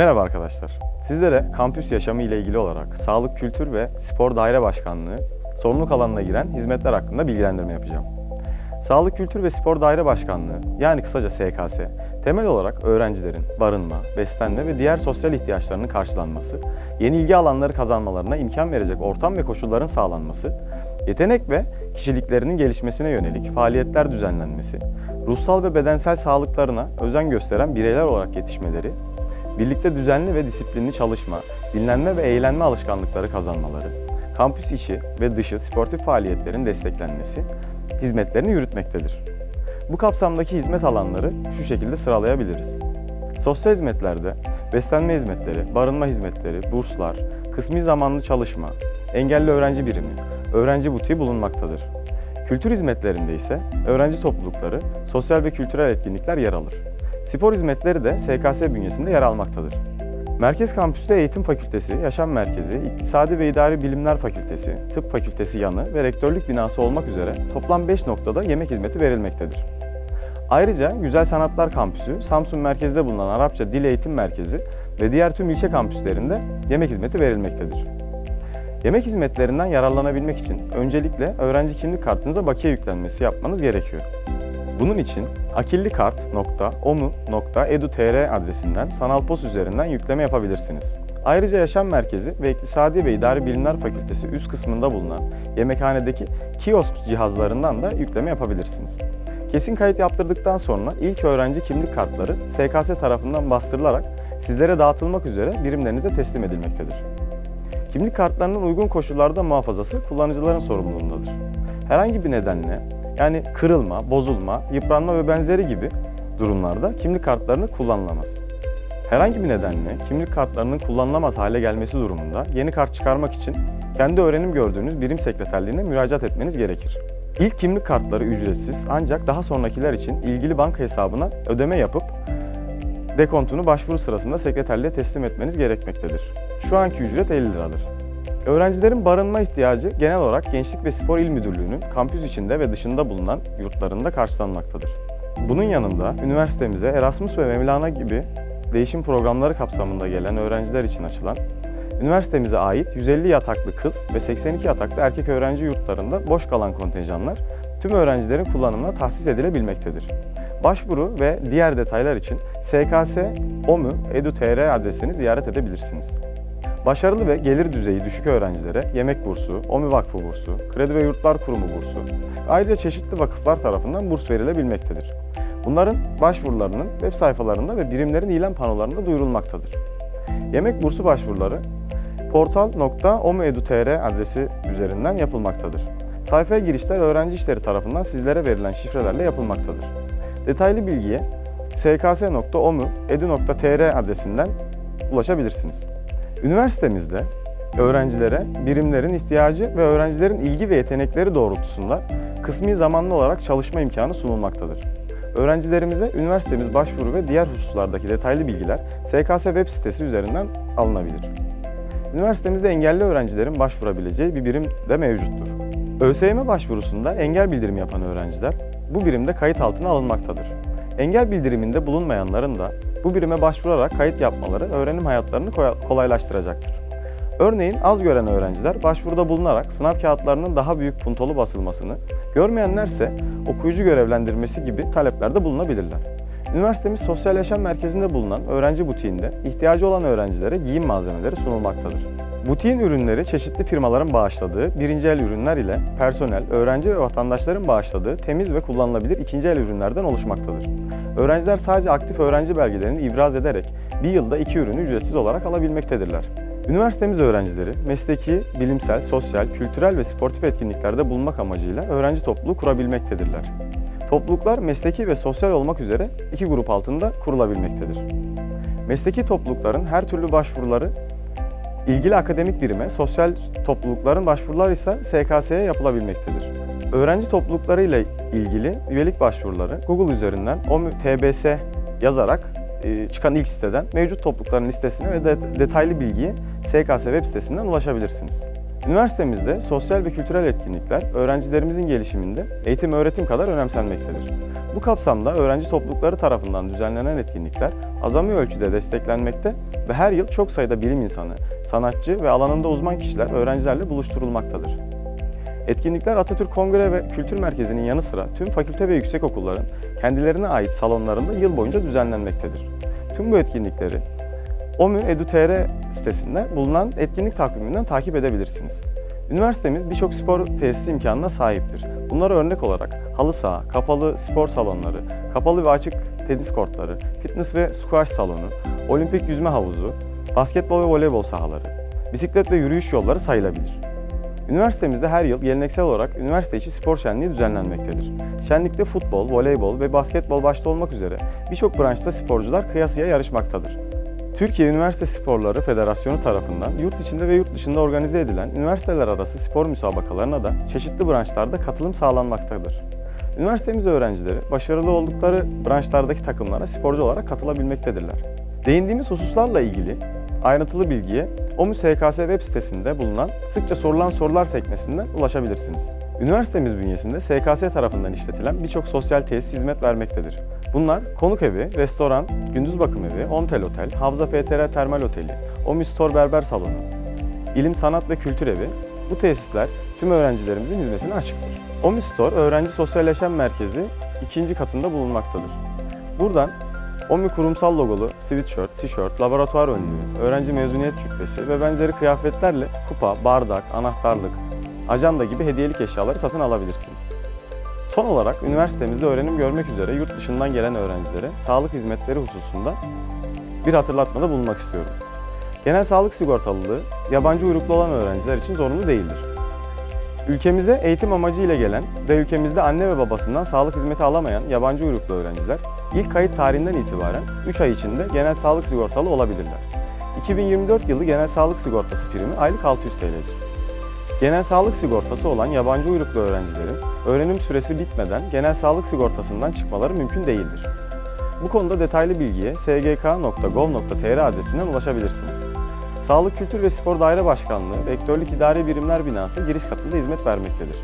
Merhaba arkadaşlar. Sizlere kampüs yaşamı ile ilgili olarak Sağlık Kültür ve Spor Daire Başkanlığı sorumluluk alanına giren hizmetler hakkında bilgilendirme yapacağım. Sağlık Kültür ve Spor Daire Başkanlığı yani kısaca SKS, temel olarak öğrencilerin barınma, beslenme ve diğer sosyal ihtiyaçlarının karşılanması, yeni ilgi alanları kazanmalarına imkan verecek ortam ve koşulların sağlanması, yetenek ve kişiliklerinin gelişmesine yönelik faaliyetler düzenlenmesi, ruhsal ve bedensel sağlıklarına özen gösteren bireyler olarak yetişmeleri, birlikte düzenli ve disiplinli çalışma, dinlenme ve eğlenme alışkanlıkları kazanmaları, kampüs içi ve dışı sportif faaliyetlerin desteklenmesi, hizmetlerini yürütmektedir. Bu kapsamdaki hizmet alanları şu şekilde sıralayabiliriz. Sosyal hizmetlerde beslenme hizmetleri, barınma hizmetleri, burslar, kısmi zamanlı çalışma, engelli öğrenci birimi, öğrenci butiği bulunmaktadır. Kültür hizmetlerinde ise öğrenci toplulukları, sosyal ve kültürel etkinlikler yer alır. Spor hizmetleri de SKS bünyesinde yer almaktadır. Merkez Kampüs'te Eğitim Fakültesi, Yaşam Merkezi, İktisadi ve İdari Bilimler Fakültesi, Tıp Fakültesi yanı ve rektörlük binası olmak üzere toplam 5 noktada yemek hizmeti verilmektedir. Ayrıca Güzel Sanatlar Kampüsü, Samsun merkezde bulunan Arapça Dil Eğitim Merkezi ve diğer tüm ilçe kampüslerinde yemek hizmeti verilmektedir. Yemek hizmetlerinden yararlanabilmek için öncelikle öğrenci kimlik kartınıza bakiye yüklenmesi yapmanız gerekiyor. Bunun için akillikart.omu.edu.tr adresinden sanal pos üzerinden yükleme yapabilirsiniz. Ayrıca Yaşam Merkezi ve İktisadi ve İdari Bilimler Fakültesi üst kısmında bulunan yemekhanedeki kiosk cihazlarından da yükleme yapabilirsiniz. Kesin kayıt yaptırdıktan sonra ilk öğrenci kimlik kartları SKS tarafından bastırılarak sizlere dağıtılmak üzere birimlerinize teslim edilmektedir. Kimlik kartlarının uygun koşullarda muhafazası kullanıcıların sorumluluğundadır. Herhangi bir nedenle yani kırılma, bozulma, yıpranma ve benzeri gibi durumlarda kimlik kartlarını kullanılamaz. Herhangi bir nedenle kimlik kartlarının kullanılamaz hale gelmesi durumunda yeni kart çıkarmak için kendi öğrenim gördüğünüz birim sekreterliğine müracaat etmeniz gerekir. İlk kimlik kartları ücretsiz ancak daha sonrakiler için ilgili banka hesabına ödeme yapıp dekontunu başvuru sırasında sekreterliğe teslim etmeniz gerekmektedir. Şu anki ücret 50 liradır. Öğrencilerin barınma ihtiyacı genel olarak Gençlik ve Spor İl Müdürlüğü'nün kampüs içinde ve dışında bulunan yurtlarında karşılanmaktadır. Bunun yanında üniversitemize Erasmus ve Mevlana gibi değişim programları kapsamında gelen öğrenciler için açılan, üniversitemize ait 150 yataklı kız ve 82 yataklı erkek öğrenci yurtlarında boş kalan kontenjanlar tüm öğrencilerin kullanımına tahsis edilebilmektedir. Başvuru ve diğer detaylar için sks.omu.edu.tr adresini ziyaret edebilirsiniz. Başarılı ve gelir düzeyi düşük öğrencilere yemek bursu, OMÜ Vakfı bursu, Kredi ve Yurtlar Kurumu bursu, ayrıca çeşitli vakıflar tarafından burs verilebilmektedir. Bunların başvurularının web sayfalarında ve birimlerin ilan panolarında duyurulmaktadır. Yemek bursu başvuruları portal.omu.edu.tr adresi üzerinden yapılmaktadır. Sayfaya girişler öğrenci işleri tarafından sizlere verilen şifrelerle yapılmaktadır. Detaylı bilgiye sks.omu.edu.tr adresinden ulaşabilirsiniz. Üniversitemizde öğrencilere birimlerin ihtiyacı ve öğrencilerin ilgi ve yetenekleri doğrultusunda kısmi zamanlı olarak çalışma imkanı sunulmaktadır. Öğrencilerimize üniversitemiz başvuru ve diğer hususlardaki detaylı bilgiler SKS web sitesi üzerinden alınabilir. Üniversitemizde engelli öğrencilerin başvurabileceği bir birim de mevcuttur. ÖSYM başvurusunda engel bildirimi yapan öğrenciler bu birimde kayıt altına alınmaktadır. Engel bildiriminde bulunmayanların da bu birime başvurarak kayıt yapmaları öğrenim hayatlarını kolaylaştıracaktır. Örneğin az gören öğrenciler başvuruda bulunarak sınav kağıtlarının daha büyük puntolu basılmasını, görmeyenlerse okuyucu görevlendirmesi gibi taleplerde bulunabilirler. Üniversitemiz Sosyal Yaşam Merkezi'nde bulunan öğrenci butiğinde ihtiyacı olan öğrencilere giyim malzemeleri sunulmaktadır. Butiğin ürünleri çeşitli firmaların bağışladığı birinci el ürünler ile personel, öğrenci ve vatandaşların bağışladığı temiz ve kullanılabilir ikinci el ürünlerden oluşmaktadır. Öğrenciler sadece aktif öğrenci belgelerini ibraz ederek bir yılda iki ürünü ücretsiz olarak alabilmektedirler. Üniversitemiz öğrencileri mesleki, bilimsel, sosyal, kültürel ve sportif etkinliklerde bulunmak amacıyla öğrenci topluluğu kurabilmektedirler. Topluluklar mesleki ve sosyal olmak üzere iki grup altında kurulabilmektedir. Mesleki toplulukların her türlü başvuruları ilgili akademik birime, sosyal toplulukların başvuruları ise SKS'ye yapılabilmektedir. Öğrenci toplulukları ile ilgili üyelik başvuruları Google üzerinden OMÜ-TBS yazarak e, çıkan ilk siteden mevcut toplulukların listesine ve detaylı bilgiye SKS web sitesinden ulaşabilirsiniz. Üniversitemizde sosyal ve kültürel etkinlikler öğrencilerimizin gelişiminde eğitim öğretim kadar önemsenmektedir. Bu kapsamda öğrenci toplulukları tarafından düzenlenen etkinlikler azami ölçüde desteklenmekte ve her yıl çok sayıda bilim insanı, sanatçı ve alanında uzman kişiler öğrencilerle buluşturulmaktadır. Etkinlikler Atatürk Kongre ve Kültür Merkezi'nin yanı sıra tüm fakülte ve yüksekokulların kendilerine ait salonlarında yıl boyunca düzenlenmektedir. Tüm bu etkinlikleri OMÜ Edu.tr sitesinde bulunan etkinlik takviminden takip edebilirsiniz. Üniversitemiz birçok spor tesisi imkanına sahiptir. Bunlara örnek olarak halı saha, kapalı spor salonları, kapalı ve açık tenis kortları, fitness ve squash salonu, olimpik yüzme havuzu, basketbol ve voleybol sahaları, bisiklet ve yürüyüş yolları sayılabilir. Üniversitemizde her yıl geleneksel olarak üniversite içi spor şenliği düzenlenmektedir. Şenlikte futbol, voleybol ve basketbol başta olmak üzere birçok branşta sporcular kıyasıya yarışmaktadır. Türkiye Üniversite Sporları Federasyonu tarafından yurt içinde ve yurt dışında organize edilen üniversiteler arası spor müsabakalarına da çeşitli branşlarda katılım sağlanmaktadır. Üniversitemiz öğrencileri başarılı oldukları branşlardaki takımlara sporcu olarak katılabilmektedirler. Değindiğimiz hususlarla ilgili ayrıntılı bilgiye OMÜ SKS web sitesinde bulunan sıkça sorulan sorular sekmesinden ulaşabilirsiniz. Üniversitemiz bünyesinde SKS tarafından işletilen birçok sosyal tesis hizmet vermektedir. Bunlar konuk evi, restoran, gündüz bakım evi, Omtel Otel, Havza FTR Termal Oteli, OMÜ Store Berber Salonu, İlim, Sanat ve Kültür Evi. Bu tesisler tüm öğrencilerimizin hizmetine açıktır. OMÜ Store Öğrenci Sosyalleşen Merkezi ikinci katında bulunmaktadır. Buradan OMÜ kurumsal logolu sweatshirt, tişört, laboratuvar önlüğü, öğrenci mezuniyet cübbesi ve benzeri kıyafetlerle kupa, bardak, anahtarlık, ajanda gibi hediyelik eşyaları satın alabilirsiniz. Son olarak üniversitemizde öğrenim görmek üzere yurt dışından gelen öğrencilere sağlık hizmetleri hususunda bir hatırlatmada bulunmak istiyorum. Genel sağlık sigortalılığı yabancı uyruklu olan öğrenciler için zorunlu değildir. Ülkemize eğitim amacıyla gelen ve ülkemizde anne ve babasından sağlık hizmeti alamayan yabancı uyruklu öğrenciler ilk kayıt tarihinden itibaren 3 ay içinde genel sağlık sigortalı olabilirler. 2024 yılı genel sağlık sigortası primi aylık 600 TL'dir. Genel sağlık sigortası olan yabancı uyruklu öğrencilerin öğrenim süresi bitmeden genel sağlık sigortasından çıkmaları mümkün değildir. Bu konuda detaylı bilgiye sgk.gov.tr adresinden ulaşabilirsiniz. Sağlık Kültür ve Spor Daire Başkanlığı Rektörlük İdari Birimler Binası giriş katında hizmet vermektedir.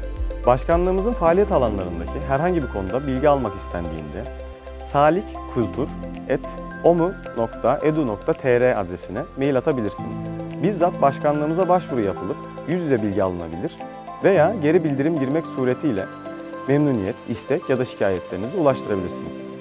Başkanlığımızın faaliyet alanlarındaki herhangi bir konuda bilgi almak istendiğinde salikkultur.omu.edu.tr adresine mail atabilirsiniz. Bizzat başkanlığımıza başvuru yapılıp yüz yüze bilgi alınabilir veya geri bildirim girmek suretiyle memnuniyet, istek ya da şikayetlerinizi ulaştırabilirsiniz.